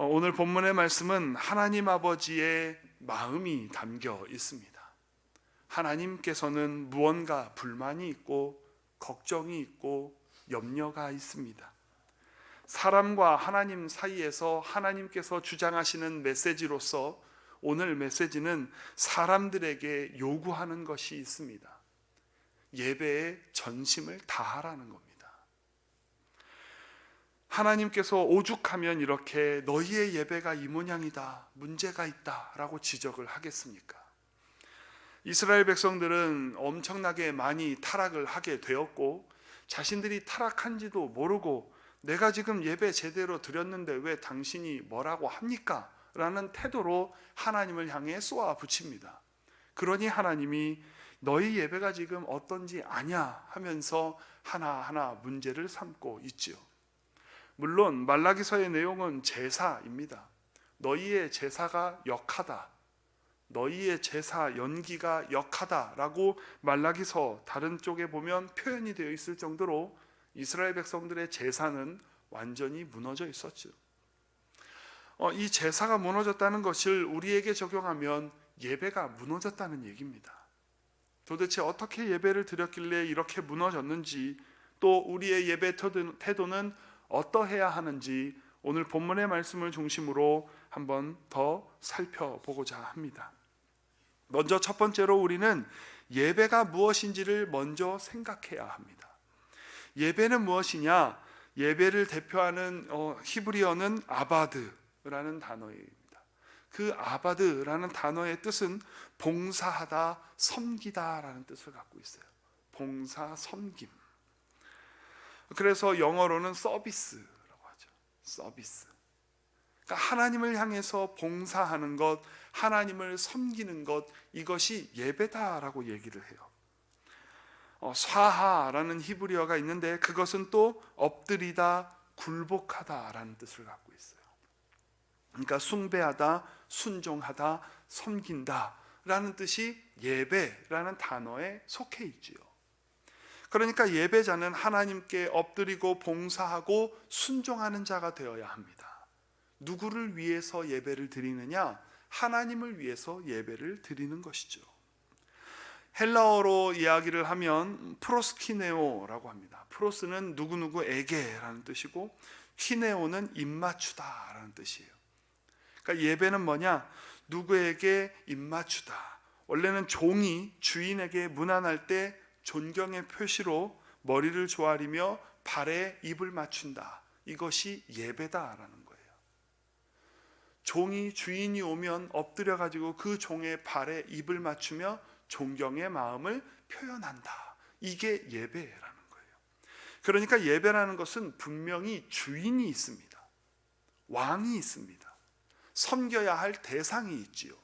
어, 오늘 본문의 말씀은 하나님 아버지의 마음이 담겨 있습니다. 하나님께서는 무언가 불만이 있고 걱정이 있고 염려가 있습니다. 사람과 하나님 사이에서 하나님께서 주장하시는 메시지로서 오늘 메시지는 사람들에게 요구하는 것이 있습니다. 예배에 전심을 다하라는 겁니다. 하나님께서 오죽하면 이렇게 너희의 예배가 이 모양이다, 문제가 있다 라고 지적을 하겠습니까? 이스라엘 백성들은 엄청나게 많이 타락을 하게 되었고 자신들이 타락한지도 모르고 내가 지금 예배 제대로 드렸는데 왜 당신이 뭐라고 합니까? 라는 태도로 하나님을 향해 쏘아 붙입니다. 그러니 하나님이 너희 예배가 지금 어떤지 아냐 하면서 하나하나 문제를 삼고 있지요. 물론 말라기서의 내용은 제사입니다. 너희의 제사가 역하다. 너희의 제사 연기가 역하다라고 말라기서 다른 쪽에 보면 표현이 되어 있을 정도로 이스라엘 백성들의 제사는 완전히 무너져 있었죠. 어, 이 제사가 무너졌다는 것을 우리에게 적용하면 예배가 무너졌다는 얘기입니다. 도대체 어떻게 예배를 드렸길래 이렇게 무너졌는지 또 우리의 예배 태도는 어떠해야 하는지 오늘 본문의 말씀을 중심으로 한번 더 살펴보고자 합니다. 먼저 첫 번째로 우리는 예배가 무엇인지를 먼저 생각해야 합니다. 예배는 무엇이냐? 예배를 대표하는 어, 히브리어는 아바드라는 단어입니다. 그 아바드라는 단어의 뜻은 봉사하다, 섬기다라는 뜻을 갖고 있어요. 봉사, 섬김. 그래서 영어로는 서비스라고 하죠. 서비스. 그러니까 하나님을 향해서 봉사하는 것, 하나님을 섬기는 것 이것이 예배다라고 얘기를 해요. 어, 사하라는 히브리어가 있는데 그것은 또 엎드리다, 굴복하다라는 뜻을 갖고 있어요. 그러니까 숭배하다, 순종하다, 섬긴다라는 뜻이 예배라는 단어에 속해 있지요. 그러니까 예배자는 하나님께 엎드리고 봉사하고 순종하는 자가 되어야 합니다. 누구를 위해서 예배를 드리느냐? 하나님을 위해서 예배를 드리는 것이죠. 헬라어로 이야기를 하면 프로스키네오라고 합니다. 프로스는 누구누구에게라는 뜻이고 키네오는 입맞추다라는 뜻이에요. 그러니까 예배는 뭐냐? 누구에게 입맞추다. 원래는 종이 주인에게 문안할 때 존경의 표시로 머리를 조아리며 발에 입을 맞춘다. 이것이 예배다라는 거예요. 종이 주인이 오면 엎드려 가지고 그 종의 발에 입을 맞추며 존경의 마음을 표현한다. 이게 예배라는 거예요. 그러니까 예배라는 것은 분명히 주인이 있습니다. 왕이 있습니다. 섬겨야 할 대상이 있지요.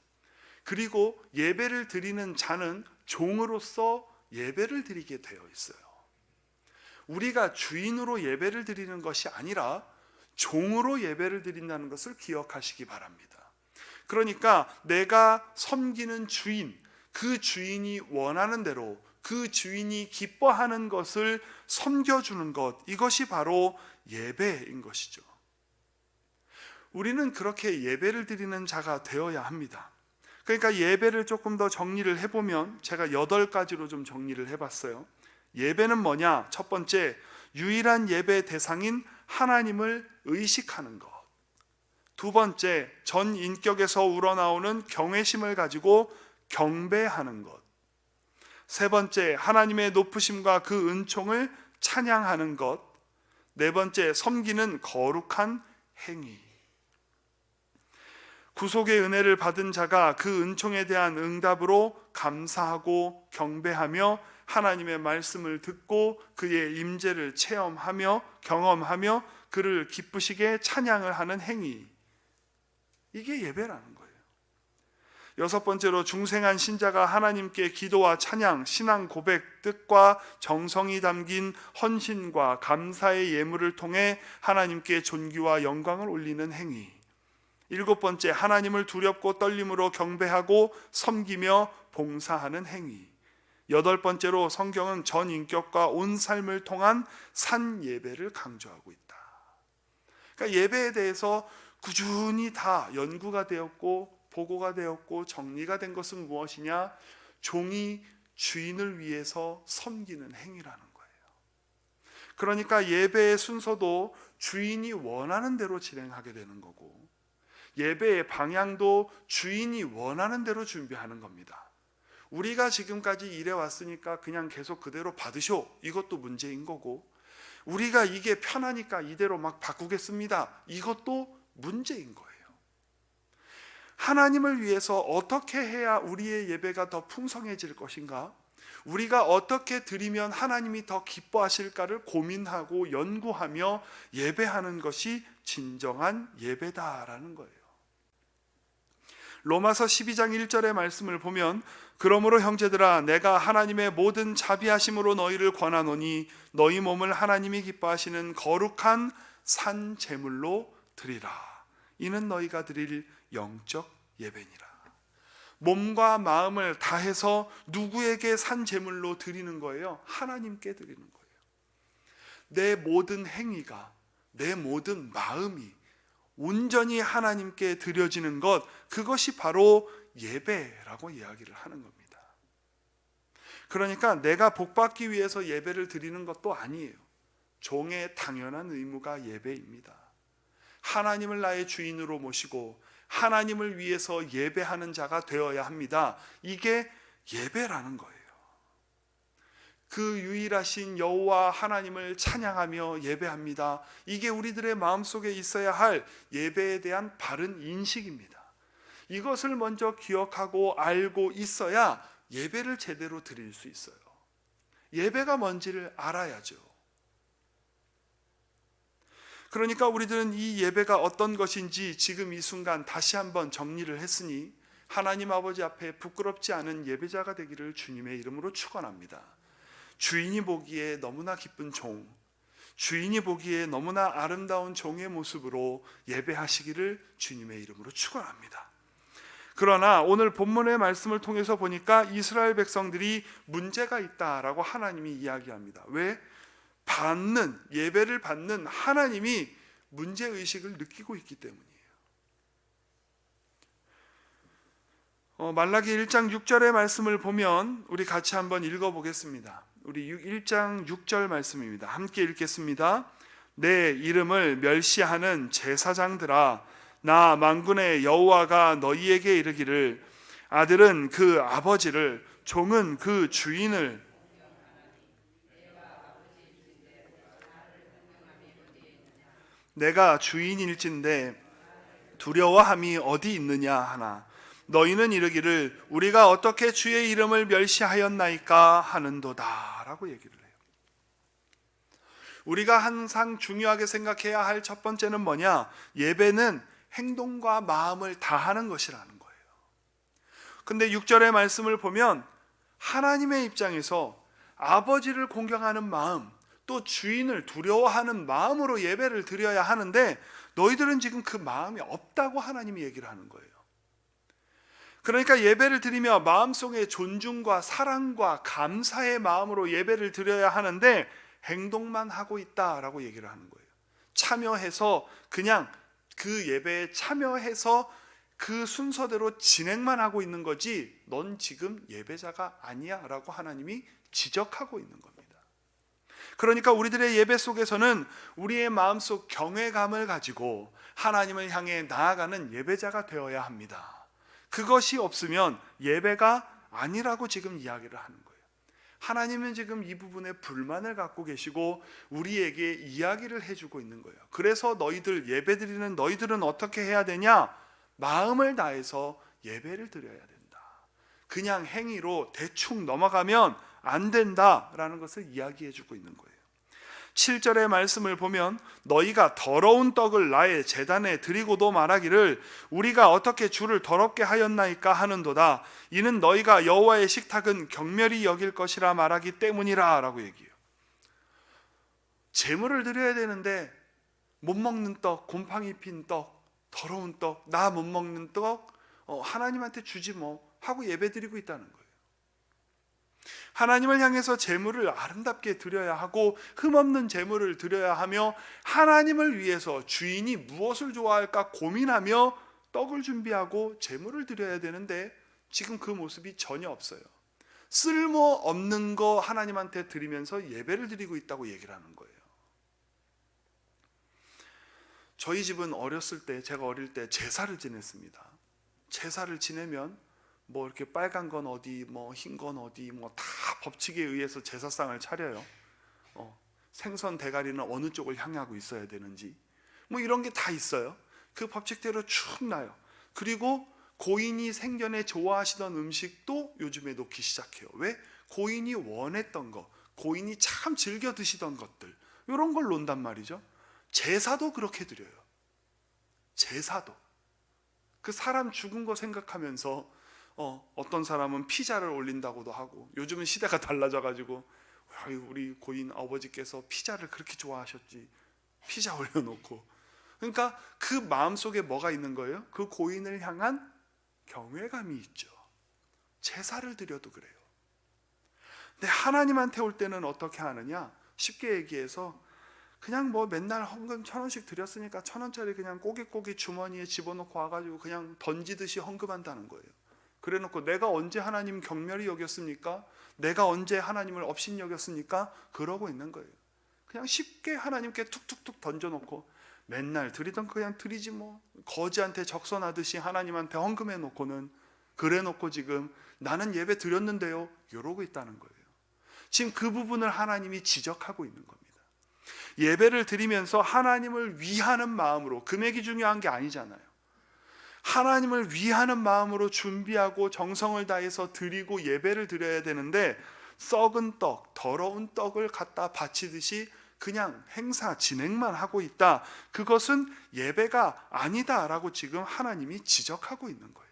그리고 예배를 드리는 자는 종으로서 예배를 드리게 되어 있어요. 우리가 주인으로 예배를 드리는 것이 아니라 종으로 예배를 드린다는 것을 기억하시기 바랍니다. 그러니까 내가 섬기는 주인, 그 주인이 원하는 대로 그 주인이 기뻐하는 것을 섬겨주는 것, 이것이 바로 예배인 것이죠. 우리는 그렇게 예배를 드리는 자가 되어야 합니다. 그러니까 예배를 조금 더 정리를 해보면 제가 여덟 가지로 좀 정리를 해봤어요. 예배는 뭐냐? 첫 번째, 유일한 예배 대상인 하나님을 의식하는 것. 두 번째, 전 인격에서 우러나오는 경외심을 가지고 경배하는 것. 세 번째, 하나님의 높으심과 그 은총을 찬양하는 것. 네 번째, 섬기는 거룩한 행위. 구속의 은혜를 받은 자가 그 은총에 대한 응답으로 감사하고 경배하며 하나님의 말씀을 듣고 그의 임재를 체험하며 경험하며 그를 기쁘시게 찬양을 하는 행위. 이게 예배라는 거예요. 여섯 번째로 중생한 신자가 하나님께 기도와 찬양, 신앙 고백, 뜻과 정성이 담긴 헌신과 감사의 예물을 통해 하나님께 존귀와 영광을 올리는 행위. 일곱 번째, 하나님을 두렵고 떨림으로 경배하고 섬기며 봉사하는 행위. 여덟 번째로 성경은 전 인격과 온 삶을 통한 산 예배를 강조하고 있다. 그러니까 예배에 대해서 꾸준히 다 연구가 되었고 보고가 되었고 정리가 된 것은 무엇이냐? 종이 주인을 위해서 섬기는 행위라는 거예요. 그러니까 예배의 순서도 주인이 원하는 대로 진행하게 되는 거고 예배의 방향도 주인이 원하는 대로 준비하는 겁니다. 우리가 지금까지 일해 왔으니까 그냥 계속 그대로 받으쇼. 이것도 문제인 거고 우리가 이게 편하니까 이대로 막 바꾸겠습니다. 이것도 문제인 거예요. 하나님을 위해서 어떻게 해야 우리의 예배가 더 풍성해질 것인가? 우리가 어떻게 드리면 하나님이 더 기뻐하실까를 고민하고 연구하며 예배하는 것이 진정한 예배다라는 거예요. 로마서 12장 1절의 말씀을 보면 그러므로 형제들아 내가 하나님의 모든 자비하심으로 너희를 권하노니 너희 몸을 하나님이 기뻐하시는 거룩한 산 제물로 드리라. 이는 너희가 드릴 영적 예배니라. 몸과 마음을 다해서 누구에게 산 제물로 드리는 거예요? 하나님께 드리는 거예요. 내 모든 행위가 내 모든 마음이 온전히 하나님께 드려지는 것 그것이 바로 예배라고 이야기를 하는 겁니다. 그러니까 내가 복받기 위해서 예배를 드리는 것도 아니에요. 종의 당연한 의무가 예배입니다. 하나님을 나의 주인으로 모시고 하나님을 위해서 예배하는 자가 되어야 합니다. 이게 예배라는 거예요. 그 유일하신 여호와 하나님을 찬양하며 예배합니다. 이게 우리들의 마음속에 있어야 할 예배에 대한 바른 인식입니다. 이것을 먼저 기억하고 알고 있어야 예배를 제대로 드릴 수 있어요. 예배가 뭔지를 알아야죠. 그러니까 우리들은 이 예배가 어떤 것인지 지금 이 순간 다시 한번 정리를 했으니 하나님 아버지 앞에 부끄럽지 않은 예배자가 되기를 주님의 이름으로 축원합니다. 주인이 보기에 너무나 기쁜 종, 주인이 보기에 너무나 아름다운 종의 모습으로 예배하시기를 주님의 이름으로 축원합니다. 그러나 오늘 본문의 말씀을 통해서 보니까 이스라엘 백성들이 문제가 있다라고 하나님이 이야기합니다. 왜? 받는 예배를 받는 하나님이 문제 의식을 느끼고 있기 때문이에요. 어, 말라기 1장 6절의 말씀을 보면 우리 같이 한번 읽어 보겠습니다. 우리 1장 6절 말씀입니다. 함께 읽겠습니다. 내 이름을 멸시하는 제사장들아 나 만군의 여호와가 너희에게 이르기를 아들은 그 아버지를 종은 그 주인을 내가 주인일진데 두려워함이 어디 있느냐 하나 너희는 이르기를 우리가 어떻게 주의 이름을 멸시하였나이까 하는도다 라고 얘기를 해요. 우리가 항상 중요하게 생각해야 할 첫 번째는 뭐냐? 예배는 행동과 마음을 다하는 것이라는 거예요. 근데 6절의 말씀을 보면 하나님의 입장에서 아버지를 공경하는 마음, 또 주인을 두려워하는 마음으로 예배를 드려야 하는데 너희들은 지금 그 마음이 없다고 하나님이 얘기를 하는 거예요. 그러니까 예배를 드리며 마음속에 존중과 사랑과 감사의 마음으로 예배를 드려야 하는데 행동만 하고 있다라고 얘기를 하는 거예요. 참여해서 그냥 그 예배에 참여해서 그 순서대로 진행만 하고 있는 거지 넌 지금 예배자가 아니야라고 하나님이 지적하고 있는 겁니다. 그러니까 우리들의 예배 속에서는 우리의 마음속 경외감을 가지고 하나님을 향해 나아가는 예배자가 되어야 합니다. 그것이 없으면 예배가 아니라고 지금 이야기를 하는 거예요. 하나님은 지금 이 부분에 불만을 갖고 계시고 우리에게 이야기를 해주고 있는 거예요. 그래서 너희들 예배 드리는 너희들은 어떻게 해야 되냐? 마음을 다해서 예배를 드려야 된다. 그냥 행위로 대충 넘어가면 안 된다라는 것을 이야기해 주고 있는 거예요. 7절의 말씀을 보면 너희가 더러운 떡을 나의 재단에 드리고도 말하기를 우리가 어떻게 주를 더럽게 하였나이까 하는도다 이는 너희가 여호와의 식탁은 경멸이 여길 것이라 말하기 때문이라라고 얘기해요. 제물을 드려야 되는데 못 먹는 떡, 곰팡이 핀 떡, 더러운 떡, 나 못 먹는 떡 어, 하나님한테 주지 뭐 하고 예배 드리고 있다는 거예요. 하나님을 향해서 제물을 아름답게 드려야 하고 흠없는 제물을 드려야 하며 하나님을 위해서 주인이 무엇을 좋아할까 고민하며 떡을 준비하고 제물을 드려야 되는데 지금 그 모습이 전혀 없어요. 쓸모 없는 거 하나님한테 드리면서 예배를 드리고 있다고 얘기를 하는 거예요. 저희 집은 어렸을 때 제가 어릴 때 제사를 지냈습니다. 제사를 지내면 뭐 이렇게 빨간 건 어디 뭐 흰 건 어디 뭐 다 법칙에 의해서 제사상을 차려요. 어, 생선 대가리는 어느 쪽을 향하고 있어야 되는지 뭐 이런 게 다 있어요. 그 법칙대로 쭉 나요. 그리고 고인이 생전에 좋아하시던 음식도 요즘에 놓기 시작해요. 왜? 고인이 원했던 거, 고인이 참 즐겨 드시던 것들 이런 걸 논단 말이죠. 제사도 그렇게 드려요. 제사도 그 사람 죽은 거 생각하면서 어, 어떤 사람은 피자를 올린다고도 하고 요즘은 시대가 달라져 가지고 우리 고인 아버지께서 피자를 그렇게 좋아하셨지 피자 올려놓고 그러니까 그 마음 속에 뭐가 있는 거예요? 그 고인을 향한 경외감이 있죠. 제사를 드려도 그래요. 근데 하나님한테 올 때는 어떻게 하느냐? 쉽게 얘기해서 그냥 뭐 맨날 헌금 천 원씩 드렸으니까 천 원짜리 그냥 꼬깃꼬깃 주머니에 집어넣고 와가지고 그냥 던지듯이 헌금한다는 거예요. 그래 놓고 내가 언제 하나님 경멸히 여겼습니까? 내가 언제 하나님을 업신 여겼습니까? 그러고 있는 거예요. 그냥 쉽게 하나님께 툭툭툭 던져놓고 맨날 드리던 그냥 드리지 뭐 거지한테 적선하듯이 하나님한테 헌금해 놓고는 그래 놓고 지금 나는 예배 드렸는데요 이러고 있다는 거예요. 지금 그 부분을 하나님이 지적하고 있는 겁니다. 예배를 드리면서 하나님을 위하는 마음으로 금액이 중요한 게 아니잖아요. 하나님을 위하는 마음으로 준비하고 정성을 다해서 드리고 예배를 드려야 되는데 썩은 떡, 더러운 떡을 갖다 바치듯이 그냥 행사 진행만 하고 있다. 그것은 예배가 아니다라고 지금 하나님이 지적하고 있는 거예요.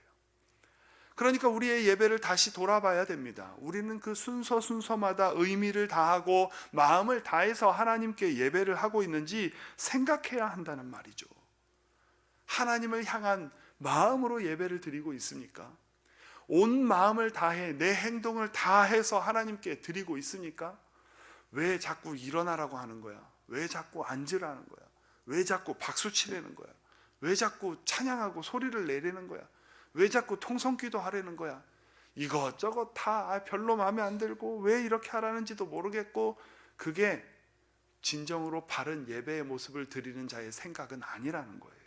그러니까 우리의 예배를 다시 돌아봐야 됩니다. 우리는 그 순서 순서마다 의미를 다하고 마음을 다해서 하나님께 예배를 하고 있는지 생각해야 한다는 말이죠. 하나님을 향한 마음으로 예배를 드리고 있습니까? 온 마음을 다해 내 행동을 다해서 하나님께 드리고 있습니까? 왜 자꾸 일어나라고 하는 거야? 왜 자꾸 앉으라는 거야? 왜 자꾸 박수 치라는 거야? 왜 자꾸 찬양하고 소리를 내려는 거야? 왜 자꾸 통성기도 하라는 거야? 이것저것 다 별로 마음에 안 들고 왜 이렇게 하라는지도 모르겠고 그게 진정으로 바른 예배의 모습을 드리는 자의 생각은 아니라는 거예요.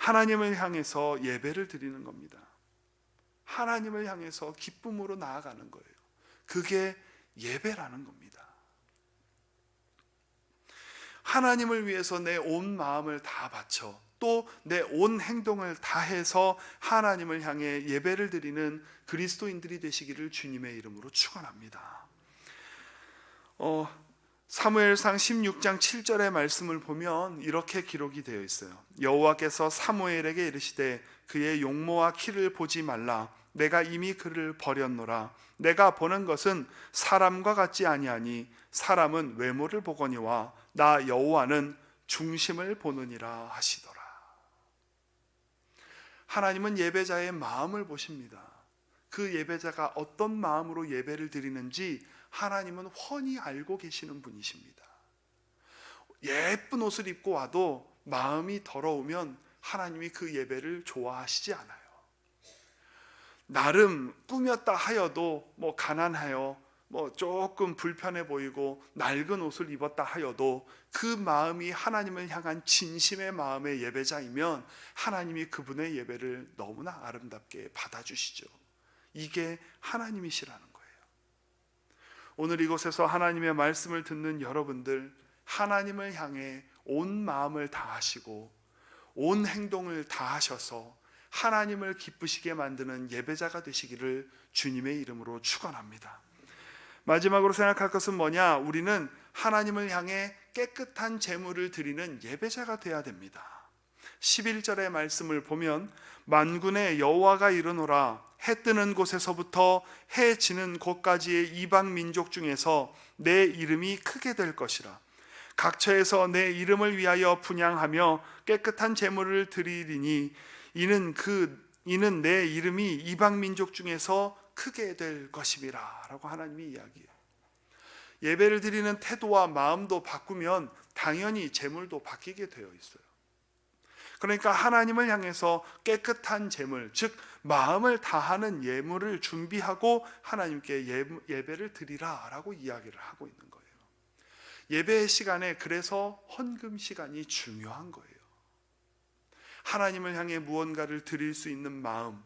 하나님을 향해서 예배를 드리는 겁니다. 하나님을 향해서 기쁨으로 나아가는 거예요. 그게 예배라는 겁니다. 하나님을 위해서 내 온 마음을 다 바쳐 또 내 온 행동을 다해서 하나님을 향해 예배를 드리는 그리스도인들이 되시기를 주님의 이름으로 축원합니다. 어, 사무엘상 16장 7절의 말씀을 보면 이렇게 기록이 되어 있어요. 여호와께서 사무엘에게 이르시되 그의 용모와 키를 보지 말라. 내가 이미 그를 버렸노라. 내가 보는 것은 사람과 같지 아니하니 사람은 외모를 보거니와 나 여호와는 중심을 보느니라 하시더라. 하나님은 예배자의 마음을 보십니다. 그 예배자가 어떤 마음으로 예배를 드리는지 하나님은 훤히 알고 계시는 분이십니다. 예쁜 옷을 입고 와도 마음이 더러우면 하나님이 그 예배를 좋아하시지 않아요. 나름 꾸몄다 하여도 뭐 가난하여 뭐 조금 불편해 보이고 낡은 옷을 입었다 하여도 그 마음이 하나님을 향한 진심의 마음의 예배자이면 하나님이 그분의 예배를 너무나 아름답게 받아주시죠. 이게 하나님이시라는 거예요. 오늘 이곳에서 하나님의 말씀을 듣는 여러분들, 하나님을 향해 온 마음을 다하시고 온 행동을 다하셔서 하나님을 기쁘시게 만드는 예배자가 되시기를 주님의 이름으로 축원합니다. 마지막으로 생각할 것은 뭐냐? 우리는 하나님을 향해 깨끗한 제물을 드리는 예배자가 되어야 됩니다. 11절의 말씀을 보면 만군의 여호와가 이르노라 해 뜨는 곳에서부터 해 지는 곳까지의 이방 민족 중에서 내 이름이 크게 될 것이라 각처에서 내 이름을 위하여 분양하며 깨끗한 제물을 드리리니 이는 그 이는 내 이름이 이방 민족 중에서 크게 될 것임이라라고 하나님이 이야기해요. 예배를 드리는 태도와 마음도 바꾸면 당연히 재물도 바뀌게 되어 있어요. 그러니까 하나님을 향해서 깨끗한 재물, 즉 마음을 다하는 예물을 준비하고 하나님께 예배를 드리라라고 이야기를 하고 있는 거예요. 예배의 시간에 그래서 헌금 시간이 중요한 거예요. 하나님을 향해 무언가를 드릴 수 있는 마음,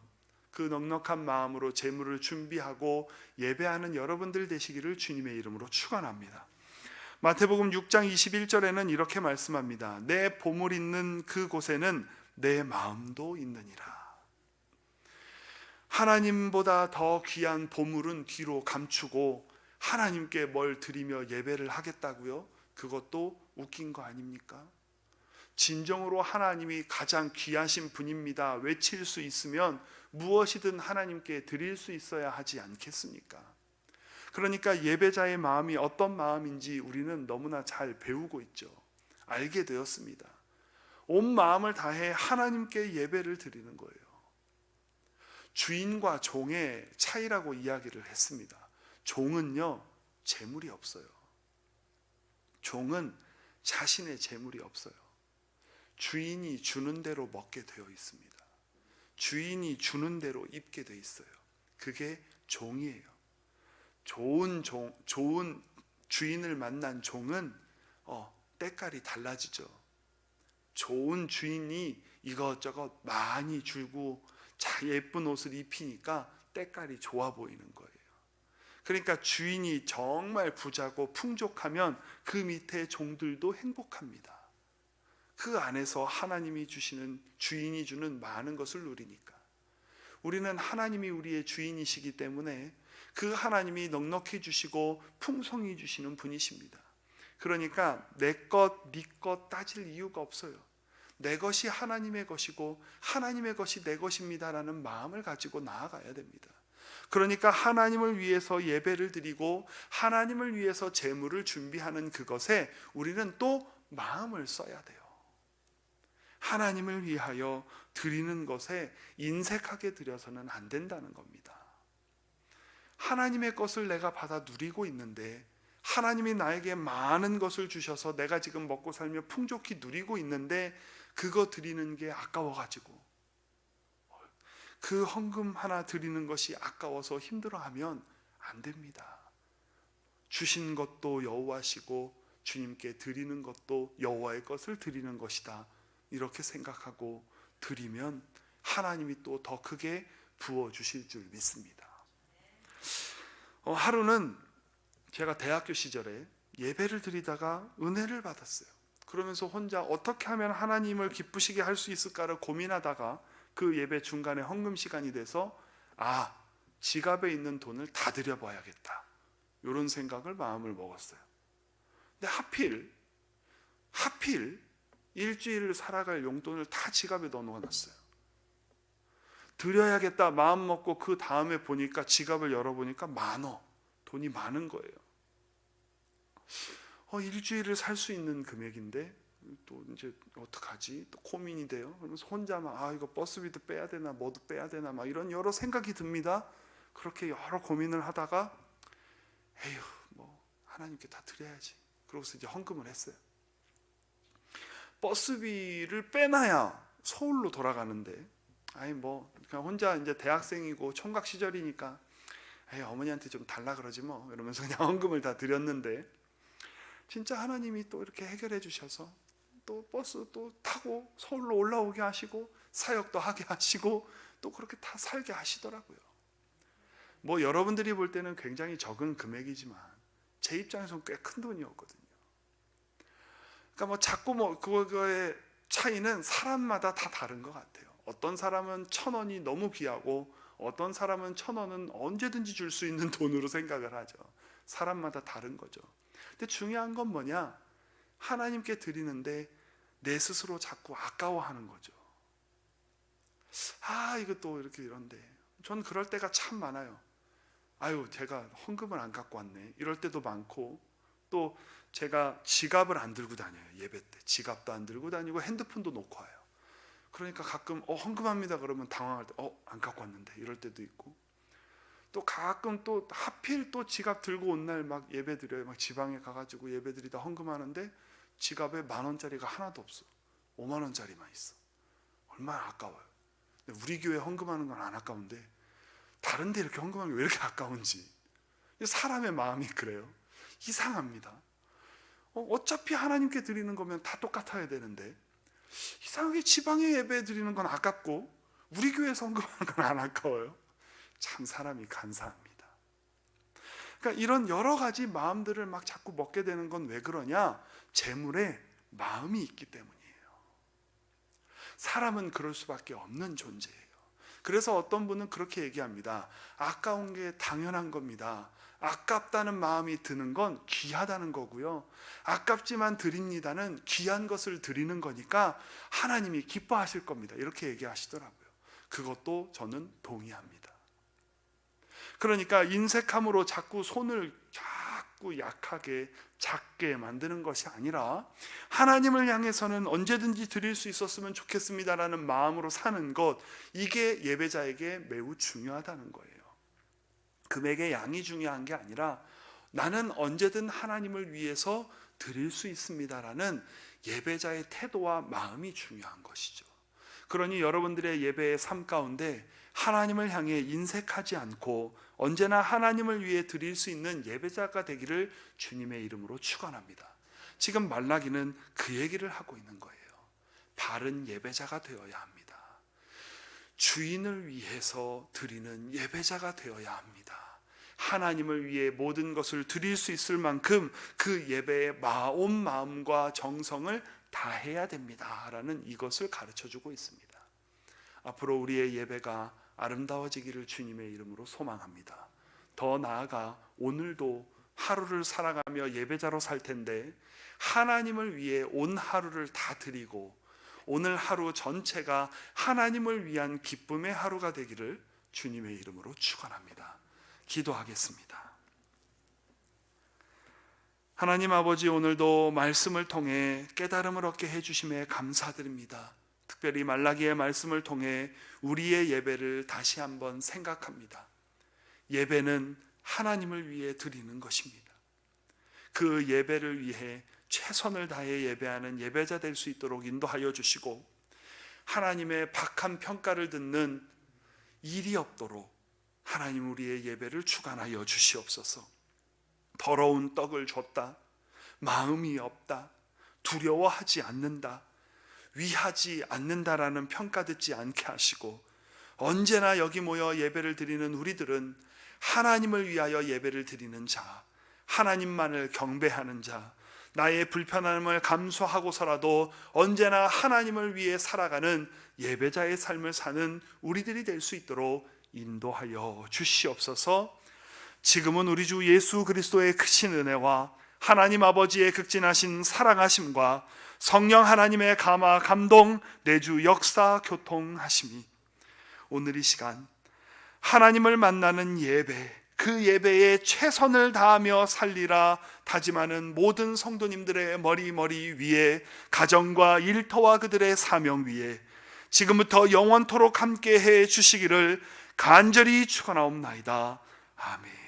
그 넉넉한 마음으로 재물을 준비하고 예배하는 여러분들 되시기를 주님의 이름으로 축원합니다. 마태복음 6장 21절에는 이렇게 말씀합니다. 내 보물 있는 그곳에는 내 마음도 있느니라. 하나님보다 더 귀한 보물은 뒤로 감추고 하나님께 뭘 드리며 예배를 하겠다고요? 그것도 웃긴 거 아닙니까? 진정으로 하나님이 가장 귀하신 분입니다. 외칠 수 있으면 무엇이든 하나님께 드릴 수 있어야 하지 않겠습니까? 그러니까 예배자의 마음이 어떤 마음인지 우리는 너무나 잘 배우고 있죠. 알게 되었습니다. 온 마음을 다해 하나님께 예배를 드리는 거예요. 주인과 종의 차이라고 이야기를 했습니다. 종은요, 재물이 없어요. 종은 자신의 재물이 없어요. 주인이 주는 대로 먹게 되어 있습니다. 주인이 주는 대로 입게 돼 있어요. 그게 종이에요. 좋은 종, 좋은 주인을 만난 종은 어, 때깔이 달라지죠. 좋은 주인이 이것저것 많이 주고 자 예쁜 옷을 입히니까 때깔이 좋아 보이는 거예요. 그러니까 주인이 정말 부자고 풍족하면 그 밑에 종들도 행복합니다. 그 안에서 하나님이 주시는 주인이 주는 많은 것을 누리니까 우리는 하나님이 우리의 주인이시기 때문에 그 하나님이 넉넉히 주시고 풍성히 주시는 분이십니다. 그러니까 내 것, 네 것 따질 이유가 없어요. 내 것이 하나님의 것이고 하나님의 것이 내 것입니다라는 마음을 가지고 나아가야 됩니다. 그러니까 하나님을 위해서 예배를 드리고 하나님을 위해서 재물을 준비하는 그것에 우리는 또 마음을 써야 돼요. 하나님을 위하여 드리는 것에 인색하게 드려서는 안 된다는 겁니다. 하나님의 것을 내가 받아 누리고 있는데 하나님이 나에게 많은 것을 주셔서 내가 지금 먹고 살며 풍족히 누리고 있는데 그거 드리는 게 아까워 가지고 그 헌금 하나 드리는 것이 아까워서 힘들어하면 안 됩니다. 주신 것도 여호와시고 주님께 드리는 것도 여호와의 것을 드리는 것이다. 이렇게 생각하고 드리면 하나님이 또 더 크게 부어 주실 줄 믿습니다. 어, 하루는 제가 대학교 시절에 예배를 드리다가 은혜를 받았어요. 그러면서 혼자 어떻게 하면 하나님을 기쁘시게 할 수 있을까를 고민하다가 그 예배 중간에 헌금 시간이 돼서 아 지갑에 있는 돈을 다 드려봐야겠다 이런 생각을 마음을 먹었어요. 근데 하필 하필 일주일을 살아갈 용돈을 다 지갑에 넣어놨어요. 드려야겠다 마음 먹고 그 다음에 보니까 지갑을 열어보니까 만원 돈이 많은 거예요. 어, 일주일을 살 수 있는 금액인데 또 이제 어떡하지? 또 고민이 돼요. 그러면서 혼자 막아 이거 버스비도 빼야 되나 뭐도 빼야 되나 막 이런 여러 생각이 듭니다. 그렇게 여러 고민을 하다가 에휴 뭐 하나님께 다 드려야지. 그러고서 이제 헌금을 했어요. 버스비를 빼놔야 서울로 돌아가는데 아니 뭐 그냥 혼자 이제 대학생이고 총각 시절이니까 에이 어머니한테 좀 달라 그러지 뭐 이러면서 그냥 헌금을 다 드렸는데 진짜 하나님이 또 이렇게 해결해 주셔서 또 버스 또 타고 서울로 올라오게 하시고 사역도 하게 하시고 또 그렇게 다 살게 하시더라고요. 뭐 여러분들이 볼 때는 굉장히 적은 금액이지만 제 입장에서는 꽤 큰 돈이었거든요. 그러니까 뭐 자꾸 뭐 그거의 차이는 사람마다 다 다른 것 같아요. 어떤 사람은 천 원이 너무 귀하고 어떤 사람은 천 원은 언제든지 줄 수 있는 돈으로 생각을 하죠. 사람마다 다른 거죠. 근데 중요한 건 뭐냐? 하나님께 드리는데 내 스스로 자꾸 아까워하는 거죠. 아, 이것도 이렇게 이런데. 전 그럴 때가 참 많아요. 아유, 제가 헌금을 안 갖고 왔네. 이럴 때도 많고 또 제가 지갑을 안 들고 다녀요. 예배 때. 지갑도 안 들고 다니고 핸드폰도 놓고 와요. 그러니까 가끔 어 헌금합니다 그러면 당황할 때 어 안 갖고 왔는데 이럴 때도 있고 또 가끔 또 하필 또 지갑 들고 온 날 막 예배 드려요. 막 지방에 가가지고 예배 드리다 헌금하는데 지갑에 만 원짜리가 하나도 없어. 5만 원짜리만 있어. 얼마나 아까워요. 근데 우리 교회 헌금하는 건 안 아까운데 다른데 이렇게 헌금하는 게 왜 이렇게 아까운지 사람의 마음이 그래요. 이상합니다. 어, 어차피 하나님께 드리는 거면 다 똑같아야 되는데 이상하게 지방에 예배 드리는 건 아깝고 우리 교회에서 헌금하는 건 안 아까워요. 참 사람이 간사합니다. 그러니까 이런 여러 가지 마음들을 막 자꾸 먹게 되는 건 왜 그러냐? 재물에 마음이 있기 때문이에요. 사람은 그럴 수밖에 없는 존재예요. 그래서 어떤 분은 그렇게 얘기합니다. 아까운 게 당연한 겁니다. 아깝다는 마음이 드는 건 귀하다는 거고요. 아깝지만 드립니다는 귀한 것을 드리는 거니까 하나님이 기뻐하실 겁니다. 이렇게 얘기하시더라고요. 그것도 저는 동의합니다. 그러니까 인색함으로 자꾸 손을 자꾸 약하게 작게 만드는 것이 아니라 하나님을 향해서는 언제든지 드릴 수 있었으면 좋겠습니다라는 마음으로 사는 것 이게 예배자에게 매우 중요하다는 거예요. 금액의 양이 중요한 게 아니라 나는 언제든 하나님을 위해서 드릴 수 있습니다라는 예배자의 태도와 마음이 중요한 것이죠. 그러니 여러분들의 예배의 삶 가운데 하나님을 향해 인색하지 않고 언제나 하나님을 위해 드릴 수 있는 예배자가 되기를 주님의 이름으로 축원합니다. 지금 말라기는 그 얘기를 하고 있는 거예요. 바른 예배자가 되어야 합니다. 주인을 위해서 드리는 예배자가 되어야 합니다. 하나님을 위해 모든 것을 드릴 수 있을 만큼 그 예배에 마온 마음과 정성을 다해야 됩니다라는 이것을 가르쳐 주고 있습니다. 앞으로 우리의 예배가 아름다워지기를 주님의 이름으로 소망합니다. 더 나아가 오늘도 하루를 살아가며 예배자로 살 텐데 하나님을 위해 온 하루를 다 드리고 오늘 하루 전체가 하나님을 위한 기쁨의 하루가 되기를 주님의 이름으로 축원합니다. 기도하겠습니다. 하나님 아버지 오늘도 말씀을 통해 깨달음을 얻게 해 주심에 감사드립니다. 특별히 말라기의 말씀을 통해 우리의 예배를 다시 한번 생각합니다. 예배는 하나님을 위해 드리는 것입니다. 그 예배를 위해 최선을 다해 예배하는 예배자 될 수 있도록 인도하여 주시고 하나님의 박한 평가를 듣는 일이 없도록 하나님 우리의 예배를 주관하여 주시옵소서. 더러운 떡을 줬다. 마음이 없다. 두려워하지 않는다. 위하지 않는다라는 평가 듣지 않게 하시고 언제나 여기 모여 예배를 드리는 우리들은 하나님을 위하여 예배를 드리는 자, 하나님만을 경배하는 자, 나의 불편함을 감수하고서라도 언제나 하나님을 위해 살아가는 예배자의 삶을 사는 우리들이 될 수 있도록 인도하여 주시옵소서. 지금은 우리 주 예수 그리스도의 크신 은혜와 하나님 아버지의 극진하신 사랑하심과 성령 하나님의 감화 감동 내주 역사 교통하심이 오늘 이 시간 하나님을 만나는 예배 그 예배에 최선을 다하며 살리라 다짐하는 모든 성도님들의 머리 머리 위에 가정과 일터와 그들의 사명 위에 지금부터 영원토록 함께 해 주시기를 간절히 축원하옵나이다. 아멘.